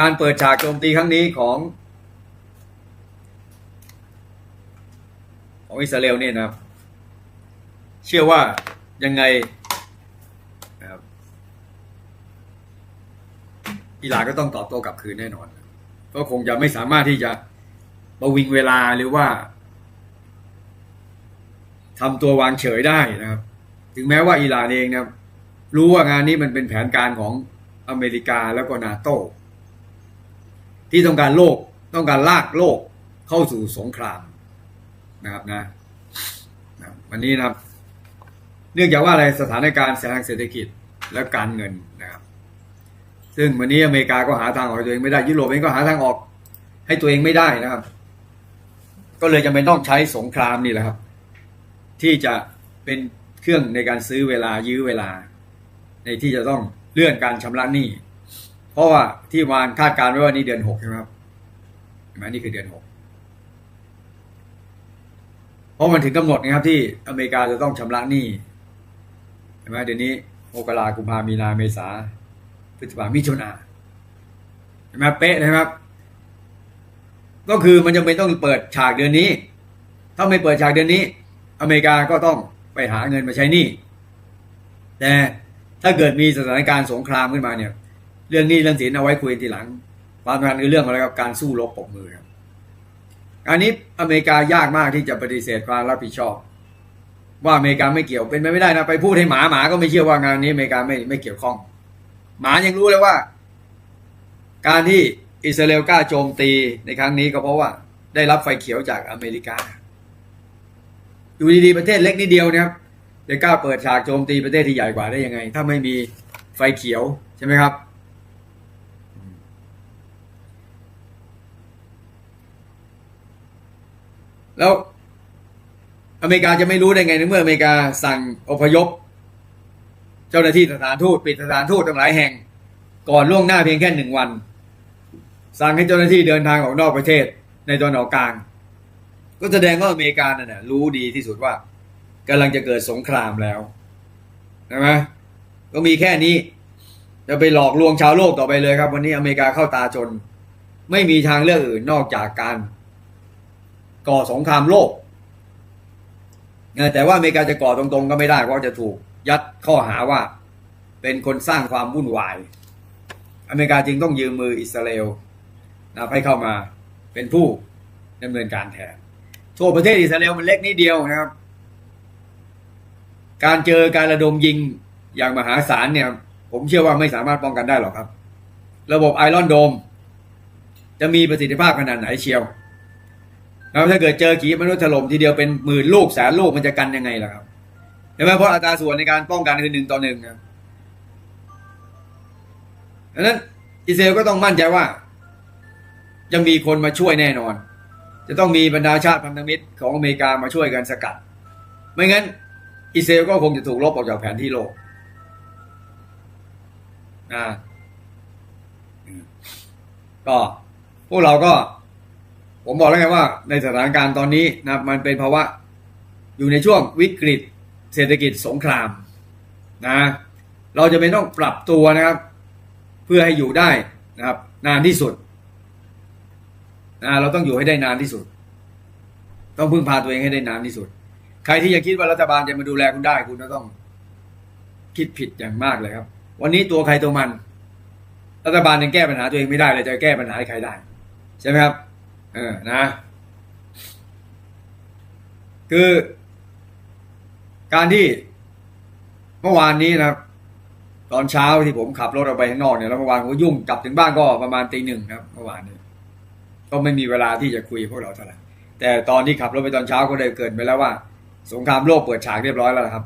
การเปิดฉากโจมตีครั้งนี้ของ ของอิสราเอลเนี่ยนะครับ เชื่อว่ายังไงอิหร่านก็ต้องตอบโต้กลับคืนแน่นอน ก็คงจะไม่สามารถที่จะประวิงเวลาหรือว่าทำตัววางเฉยได้นะครับ ถึงแม้ว่าอิหร่านเองนะครับ รู้ว่างานนี้มันเป็นแผนการของอเมริกาแล้วก็นาโต้ ที่ต้องการโลกต้องการลากโลกเข้าสู่สงครามนะครับนะนะวันนี้นะครับ เนื่องจากว่าอะไรสถานการณ์ทางเศรษฐกิจและการเงินนะครับ ซึ่งวันนี้อเมริกาก็หาทางออกตัวเองไม่ได้ยุโรปเองก็หาทางออก ให้ตัวเองไม่ได้นะครับ ก็เลยจำเป็นต้องใช้สงครามนี่แหละครับ ที่จะเป็นเครื่องในการซื้อเวลายื้อเวลา ในที่จะต้องเลื่อนการชำระหนี้ ราะว่าที่วานคาดการณ์ไว้ว่านี่เดือนหกใช่ไหมครับเห็นไหมนี่คือเดือนหกเพราะมันถึงกำหนดนะครับ ที่อเมริกาจะต้องชำระหนี้เห็นไหมเดี๋ยวนี้โมกรากุมภามีนาเมษาพฤษภามิถุนาเห็นไหมเป๊ะนะครับ ก็คือมันจำเป็นต้องเปิดฉากเดือนนี้ ถ้าไม่เปิดฉากเดือนนี้ อเมริกาก็ต้องไปหาเงินมาใช้หนี้แต่ถ้าเกิดมีสถานการณ์สงครามขึ้นมาเนี่ย เรื่องนี้เรื่องสินเอาไว้คุยทีหลัง ความสำคัญคือเรื่องอะไรกับการสู้รบปกมือครับอันนี้อเมริกายากมากที่จะปฏิเสธความรับผิดชอบ ว่าอเมริกาไม่เกี่ยวเป็นไปไม่ได้นะไปพูดให้หมาหมาก็ไม่เชื่อว่างานนี้อเมริกาไม่ไม่เกี่ยวข้อง หมายังรู้เลยว่า การที่อิสราเอลกล้าโจมตีในครั้งนี้ก็เพราะว่า ได้รับไฟเขียวจากอเมริกาอยู่ดีๆประเทศเล็กนิดเดียวนะครับจะกล้าเปิดฉากโจมตีประเทศที่ใหญ่กว่าได้ยังไง ถ้าไม่มีไฟเขียวใช่ไหมครับ แล้วอเมริกาจะไม่รู้ได้ไงในเมื่ออเมริกาสั่งอพยพ เจ้าหน้าที่สถานทูตปิดสถานทูตตั้งหลายแห่ง ก่อนล่วงหน้าเพียงแค่หนึ่งวัน สั่งให้เจ้าหน้าที่เดินทางออกนอกประเทศในตอนออกกลาง ก็แสดงว่าอเมริกานั่นนะรู้ดีที่สุดว่ากำลังจะเกิดสงครามแล้วใช่ไหมก็มีแค่นี้ จะไปหลอกลวงชาวโลกต่อไปเลยครับ วันนี้อเมริกาเข้าตาจน ไม่มีทางเลือกอื่นนอกจากการ ก่อสงครามโลกแต่ว่าอเมริกาจะก่อตรงๆก็ไม่ได้เพราะจะถูกยัดข้อหาว่าเป็นคนสร้างความวุ่นวาย อเมริกาจึงต้องยืมมืออิสราเอลนะให้เข้ามาเป็นผู้ดำเนินการแทนทั่วประเทศอิสราเอลมันเล็กนิดเดียวนะครับ การเจอการระดมยิงอย่างมหาศาลเนี่ย ผมเชื่อว่าไม่สามารถป้องกันได้หรอกครับ ระบบไอรอนโดม จะมีประสิทธิภาพขนาดไหนเชียว แล้วถ้าเกิดเจอขีปนาวุธถล่มทีเดียวเป็นหมื่นลูกแสนลูกมันจะกันยังไงล่ะครับเห็นไหมเพราะอัตราส่วนในการป้องกันคือหนึ่งต่อหนึ่งครับดังนั้นอิสราเอลก็ต้องมั่นใจว่า จะมีคนมาช่วยแน่นอน จะต้องมีบรรดาชาติพันธมิตรของอเมริกามาช่วยกันสกัด ไม่งั้น อิสราเอลก็คงจะถูกลบออกจากแผนที่โลกนะก็พวกเราก็ ผมบอกแล้วไงว่าในสถานการณ์ตอนนี้นะมันเป็นภาวะอยู่ในช่วงวิกฤต เศรษฐกิจสงครามนะเราจะเป็นต้องปรับตัวนะครับ เพื่อให้อยู่ได้นะครับ นานที่สุดนะเราต้องอยู่ให้ได้นานที่สุด ต้องพึ่งพาตัวเองให้ได้นานที่สุด ใครที่ยังคิดว่ารัฐบาลจะมาดูแลคุณได้คุณก็ต้อง คิดผิดอย่างมากเลยครับ วันนี้ตัวใครตัวมัน รัฐบาลยังแก้ปัญหาตัวเองไม่ได้เลยจะแก้ปัญหาให้ใครได้ ใช่ไหมครับ เออนะ คือ การที่เมื่อวานนี้นะครับ ตอนเช้าที่ผมขับรถออกไปข้างนอกเนี่ยแล้วเมื่อวานผมก็ยุ่งกลับถึงบ้านก็ประมาณตีหนึ่งครับเมื่อวานนี้ก็ไม่มีเวลาที่จะคุยพวกเราเท่าไหร่แต่ตอนที่ขับรถไปตอนเช้าก็ได้เกิดไปแล้วว่า สงครามโลกเปิดฉากเรียบร้อยแล้วครับ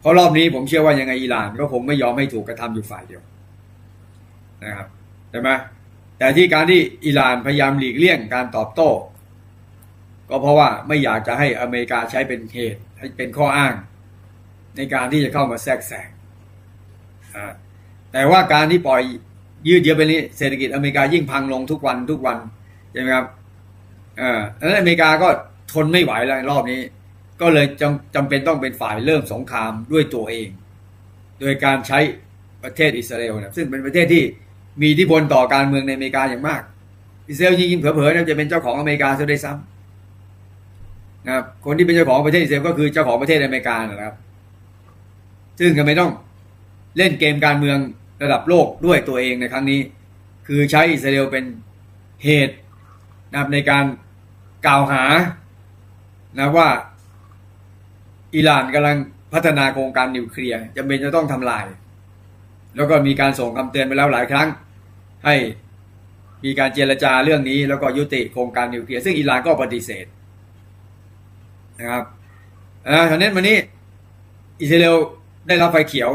เพราะรอบนี้ผมเชื่อว่ายังไงอิหร่าน ก็คงไม่ยอมให้ถูกกระทำอยู่ฝ่ายเดียว นะครับใช่ไหม แต่ที่การที่อิหร่านพยายามหลีกเลี่ยงการตอบโต้ ก็เพราะว่าไม่อยากจะให้อเมริกาใช้เป็นเหตุให้เป็นข้ออ้าง ในการที่จะเข้ามาแทรกแซงแต่ว่าการที่ปล่อยยืดเยื้อไปนี้เศรษฐกิจอเมริกายิ่งพังลงทุกวันทุกวันใช่ไหมครับอันนั้นอเมริกาก็ทนไม่ไหวแล้วรอบนี้ ก็เลยจำจำเป็นต้องเป็นฝ่ายเริ่มสงครามด้วยตัวเอง โดยการใช้ประเทศอิสราเอลนะซึ่งเป็นประเทศที่ มีอิทธิพลต่อการเมืองในอเมริกาอย่างมาก อิสราเอลจริงๆเผลอๆเนี่ยจะเป็นเจ้าของอเมริกาซะด้วยซ้ำนะครับคนที่เป็นเจ้าของประเทศอิสราเอลก็คือเจ้าของประเทศอเมริกานะครับ ซึ่งก็ไม่ต้องเล่นเกมการเมืองระดับโลกด้วยตัวเองในครั้งนี้ คือใช้อิสราเอลเป็นเหตุนะครับในการกล่าวหานะว่าอิหร่านกำลังพัฒนาโครงการนิวเคลียร์จำเป็นจะต้องทำลาย แล้วก็มีการส่งคำเตือนไปแล้วหลายครั้ง ให้มีการเจรจาเรื่องนี้ แล้วก็ยุติโครงการนิวเคลียร์ซึ่งอิหร่านก็ปฏิเสธนะครับอ่าทีนี้วันนี้อิสราเอลได้รับไฟเขียว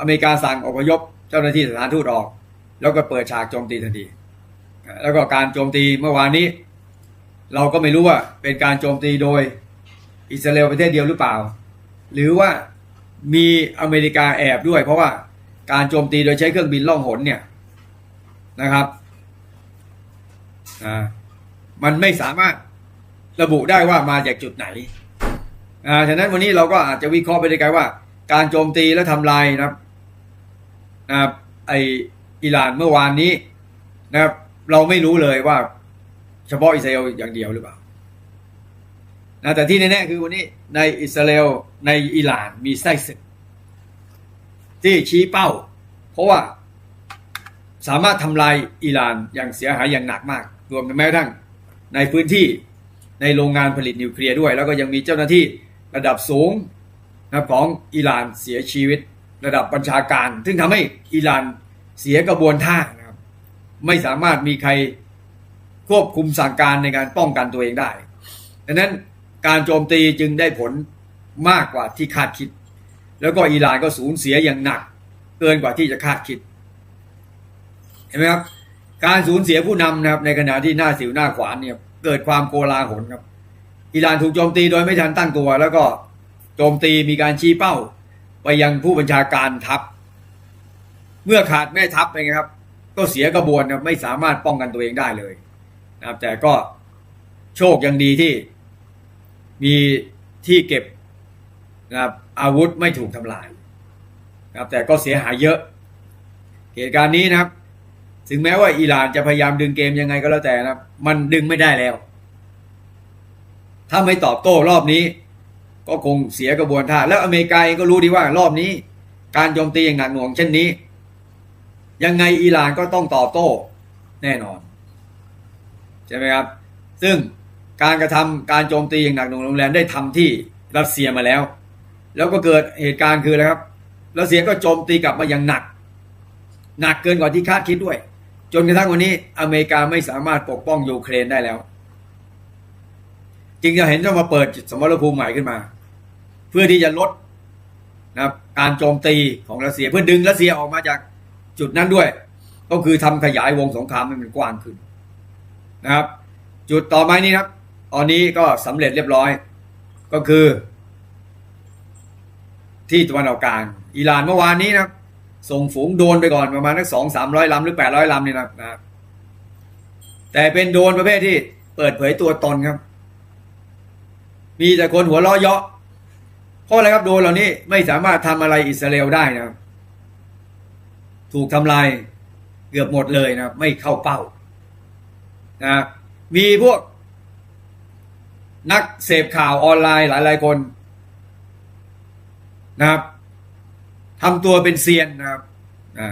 อเมริกาสั่งอพยพเจ้าหน้าที่สถานทูตออก แล้วก็เปิดฉากโจมตีทันที แล้วก็การโจมตีเมื่อวานนี้ เราก็ไม่รู้ว่าเป็นการโจมตีโดยอิสราเอลประเทศเดียวหรือเปล่า หรือว่ามีอเมริกาแอบด้วย เพราะว่า การโจมตีโดยใช้เครื่องบินล่องหนเนี่ยนะครับอ่ามันไม่สามารถระบุได้ว่ามาจากจุดไหนอ่าฉะนั้นวันนี้เราก็อาจจะวิเคราะห์ไปได้ไกลว่า การโจมตีและทำลายนะครับนะครับไออิหร่านเมื่อวานนี้นะครับ เราไม่รู้เลยว่า เฉพาะอิสราเอลอย่างเดียวหรือเปล่านะแต่ที่แน่ๆคือวันนี้ในอิสราเอลในอิหร่านมีไส้ศึก ที่ชี้เป้า เพราะว่าสามารถทำลายอิหร่านอย่างเสียหายอย่างหนักมาก รวมแม้กระทั่งในพื้นที่ในโรงงานผลิตนิวเคลียร์ด้วย แล้วก็ยังมีเจ้าหน้าที่ระดับสูงนะครับของอิหร่านเสียชีวิตระดับบัญชาการ ซึ่งทำให้อิหร่านเสียกระบวนท่านะครับ ไม่สามารถมีใครควบคุมสั่งการในการป้องกันตัวเองได้ดังนั้นการโจมตีจึงได้ผลมากกว่าที่คาดคิด แล้วก็อิหร่านก็สูญเสียอย่างหนัก เกินกว่าที่จะคาดคิด เห็นไหมครับ การสูญเสียผู้นำนะครับ ในขณะที่หน้าสิวหน้าขวานเนี่ย เกิดความโกลาหลครับ อิหร่านถูกโจมตีโดยไม่ทันตั้งตัว แล้วก็โจมตีมีการชี้เป้า ไปยังผู้บัญชาการทัพ เมื่อขาดแม่ทัพไปไงครับ ก็เสียกระบวนครับไม่สามารถป้องกันตัวเองได้เลยนะครับ แต่ก็โชคยังดีที่มีที่เก็บนะครับ อาวุธไม่ถูกทำลายนะครับแต่ก็เสียหายเยอะ เหตุการณ์นี้นะครับ ถึงแม้ว่าอิหร่านจะพยายามดึงเกมยังไงก็แล้วแต่นะครับ มันดึงไม่ได้แล้ว ถ้าไม่ตอบโต้รอบนี้ ก็คงเสียกระบวนท่า แล้วอเมริกาเองก็รู้ดีว่ารอบนี้ การโจมตีอย่างหนักหน่วงเช่นนี้ ยังไงอิหร่านก็ต้องตอบโต้แน่นอนใช่ไหมครับ ซึ่งการกระทำการโจมตีอย่างหนักหน่วงโรงแรมได้ทำที่รัสเซียมาแล้ว แล้วก็เกิดเหตุการณ์คืออะไรครับรัสเซียก็โจมตีกลับมาอย่างหนัก หนักเกินกว่าที่คาดคิดด้วย จนกระทั่งวันนี้อเมริกาไม่สามารถปกป้องยูเครนได้แล้ว จึงจะเห็นต้องมาเปิดสมรภูมิใหม่ขึ้นมา เพื่อที่จะลดนะการโจมตีของรัสเซียเพื่อดึงรัสเซียออกมาจากจุดนั้นด้วย ก็คือทำขยายวงสงครามให้มันกว้างขึ้นนะครับ จุดต่อไปนี้ครับ ตอนนี้ก็สำเร็จเรียบร้อย ก็คือ ที่ตะวันออกกลางอิหร่านเมื่อวานนี้นะส่งฝูงโดนไปก่อนประมาณสักสองสามร้อยลำหรือแปดร้อยลำนี่นะนะครับแต่เป็นโดนประเภทที่เปิดเผยตัวตนครับ มีแต่คนหัวเราะเยาะเพราะอะไรครับโดนเหล่านี้ไม่สามารถทำอะไรอิสราเอลได้นะถูกทำลายเกือบหมดเลยนะไม่เข้าเป้านะมีพวกนักเสพข่าวออนไลน์หลายๆคน นะครับทำตัวเป็นเซียนนะครับนะ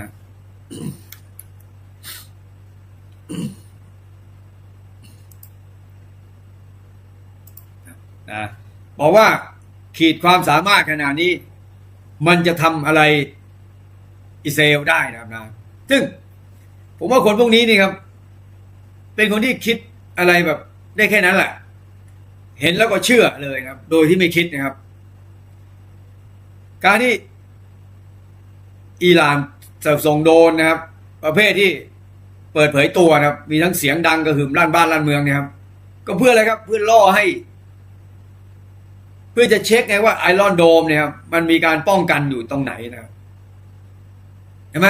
นะบอกว่าขีดความสามารถขนาดนี้ มันจะทำอะไรอิสราเอลได้นะครับนะซึ่งผมว่าคนพวกนี้นี่ครับ เป็นคนที่คิดอะไรแบบได้แค่นั้นแหละ เห็นแล้วก็เชื่อเลยครับ โดยที่ไม่คิดนะครับ การที่อิหร่านส่งโดนนะครับ ประเภทที่เปิดเผยตัวนะครับ มีทั้งเสียงดังกระหึ่มลั่นบ้านลั่นเมืองเนะครับ ก็เพื่ออะไรครับ เพื่อล่อให้ เพื่อจะเช็คไงว่าไอรอนโดมเนี่ยครับมันมีการป้องกันอยู่ตรงไหนนะครับเห็นไหม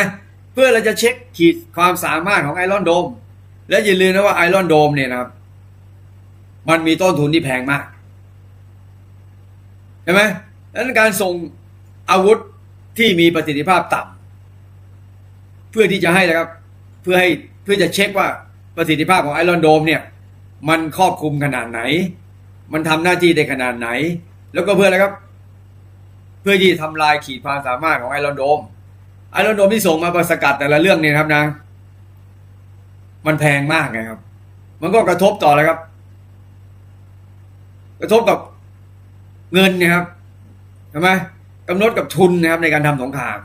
เพื่อเราจะเช็คขีดความสามารถของไอรอนโดมและอย่าลืมนะว่าไอรอนโดมเนี่ยนะครับ มันมีต้นทุนที่แพงมากเห็นไหมดังนั้นการส่ง อาวุธที่มีประสิทธิภาพต่ำเพื่อที่จะให้นะครับ เพื่อให้เพื่อจะเช็คว่าประสิทธิภาพของไอรอนโดมเนี่ย มันครอบคลุมขนาดไหน มันทำหน้าที่ได้ขนาดไหน แล้วก็เพื่ออะไรครับ เพื่อที่ทำลายขีดความสามารถของไอรอนโดมไอรอนโดมที่ส่งมาประสกัดแต่ละเรื่องเนี่ยครับนะ มันแพงมากไงครับ มันก็กระทบต่ออะไรครับ กระทบกับเงินเนะครับใช่ไหม กำหนดกับทุนนะครับในการทำสงคราม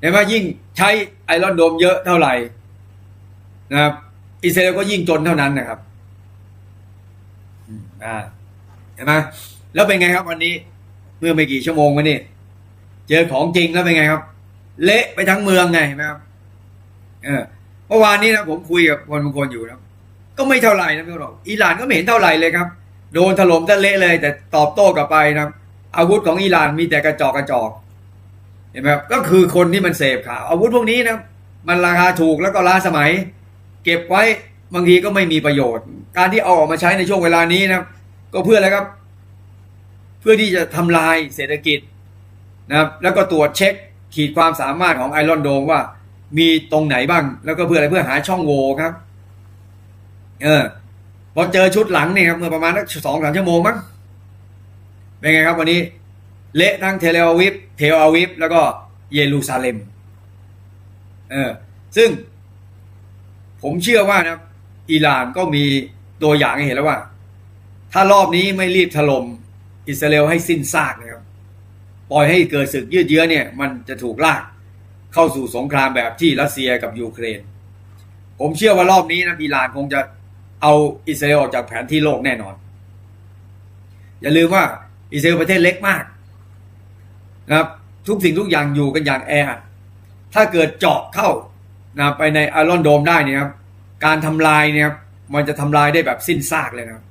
เห็นไหมยิ่งใช้ไอรอนโดมเยอะเท่าไหร่นะครับอิสราเอลก็ยิ่งจนเท่านั้นนะครับอืมอ่าเห็นไหมแล้วเป็นไงครับวันนี้ เมื่อไม่กี่ชั่วโมงมานี่เจอของจริงแล้วเป็นไงครับ เละไปทั้งเมืองไงเห็นไหมครับเออเมื่อวานนี้นะผมคุยกับคนบางคนอยู่นะก็ไม่เท่าไหร่นะพี่บอกอิหร่านก็ไม่เห็นเท่าไหร่เลยครับ โดนถล่มทะเละเลย แต่ตอบโต้กลับไปนะ อาวุธของอิหร่านมีแต่กระจอกกระจอกเห็นไหมครับก็คือคนที่มันเสพข่าวอาวุธพวกนี้นะมันราคาถูกแล้วก็ล้าสมัย เก็บไว้บางทีก็ไม่มีประโยชน์ การที่เอาออกมาใช้ในช่วงเวลานี้นะครับ ก็เพื่ออะไรครับ เพื่อที่จะทำลายเศรษฐกิจนะครับแล้วก็ตรวจเช็คขีดความสามารถของไอรอนโดมว่า มีตรงไหนบ้าง แล้วก็เพื่ออะไรเพื่อหาช่องโหว่ครับ เออพอเจอชุดหลังเนี่ยครับเมื่อประมาณสักสองสามชั่วโมงมั้ง เป็นไงครับวันนี้เละทั้งเทเลอาวิฟเทลอาวิฟแล้วก็เยรูซาเล็ม เออ ซึ่ง ผมเชื่อว่านะอิหร่านก็มีตัวอย่างให้เห็นแล้วว่า ถ้ารอบนี้ไม่รีบถล่มอิสราเอลให้สิ้นซากนะครับ ปล่อยให้เกิดศึกยืดเยื้อเนี่ย มันจะถูกลากเข้าสู่สงครามแบบที่รัสเซียกับยูเครน ผมเชื่อว่ารอบนี้นะอิหร่านคงจะเอาอิสราเอลออกจากแผนที่โลกแน่นอน อย่าลืมว่า อิสราเอลประเทศเล็กมากนะครับ ทุกสิ่งทุกอย่างอยู่กันอย่างแออัดถ้าเกิดเจาะเข้านะไปในไอรอนโดมได้เนี่ยครับ การทำลายเนี่ยครับมันจะทำลายได้แบบสิ้นซากเลยนะครับ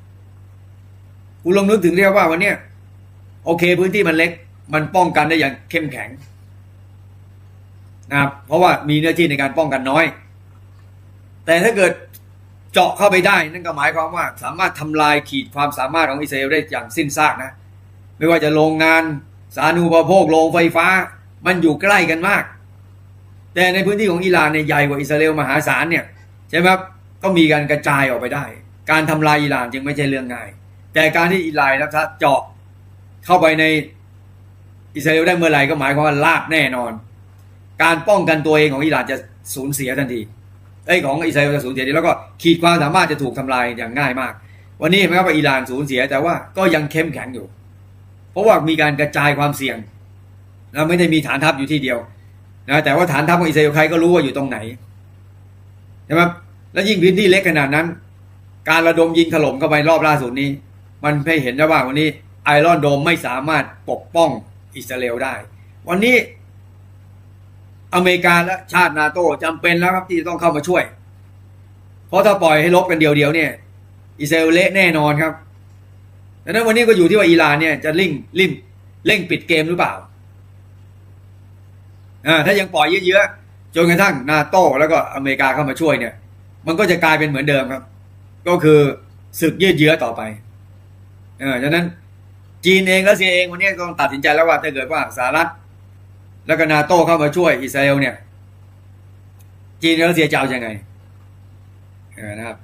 คุณลองนึกถึงเรียกว่าวันเนี้ยโอเค พื้นที่มันเล็ก มันป้องกันได้อย่างเข้มแข็งนะครับ เพราะว่ามีเนื้อที่ในการป้องกันน้อย แต่ถ้าเกิดเจาะเข้าไปได้ นั่นก็หมายความว่าสามารถทำลายขีดความสามารถของอิสราเอลได้อย่างสิ้นซากนะ ไม่ว่าจะโรงงานสาธารณูปโภคโรงไฟฟ้า มันอยู่ใกล้กันมาก แต่ในพื้นที่ของอิหร่านเนี่ยใหญ่กว่าอิสราเอลมหาศาลเนี่ยใช่ไหมครับก็มีการกระจายออกไปได้ การทำลายอิหร่านจึงไม่ใช่เรื่องง่าย แต่การที่อิหร่านนะครับเจาะเข้าไปในอิสราเอลได้เมื่อไหร่ก็หมายความว่าลาบแน่นอน การป้องกันตัวเองของอิหร่านจะสูญเสียทันทีไอ้ของอิสราเอลจะสูญเสียทีแล้วก็ขีดความสามารถจะถูกทำลายอย่างง่ายมาก วันนี้เห็นไหมครับว่าอิหร่านสูญเสียแต่ว่าก็ยังเข้มแข็งอยู่ ราะว่ามีการกระจายความเสี่ยงนะไม่ได้มีฐานทัพอยู่ที่เดียวนะแต่ว่าฐานทัพของอิสราเอลใครก็รู้ว่าอยู่ตรงไหนใช่ไหมแล้วยิ่งพื้นที่เล็กขนาดนั้น การระดมยิงถล่มเข้าไปรอบล่าสุดนี้ มันให้เห็นได้ว่าวันนี้ไอรอนโดมไม่สามารถปกป้องอิสราเอลได้ วันนี้อเมริกาและชาตินาโตจำเป็นแล้วครับที่ต้องเข้ามาช่วย เพราะถ้าปล่อยให้ลบกันเดียวๆเนี่ย อิสราเอลเละแน่นอนครับ ดังนั้นวันนี้ก็อยู่ที่ว่าอิหร่านเนี่ยจะริ่งริ่มเร่งปิดเกมหรือเปล่าอ่าถ้ายังปล่อยเยอะๆจนกระทั่งนาโต้แล้วก็อเมริกาเข้ามาช่วยเนี่ย มันก็จะกลายเป็นเหมือนเดิมครับ ก็คือศึกยืดเยื้อต่อไปเออฉะนั้นจีนเองและเซียเองวันนี้ต้องตัดสินใจแล้วว่าถ้าเกิดว่าสหรัฐแล้วก็นาโต้เข้ามาช่วยอิสราเอลเนี่ย จีนรัสเซียจะเอายังไงนะครับ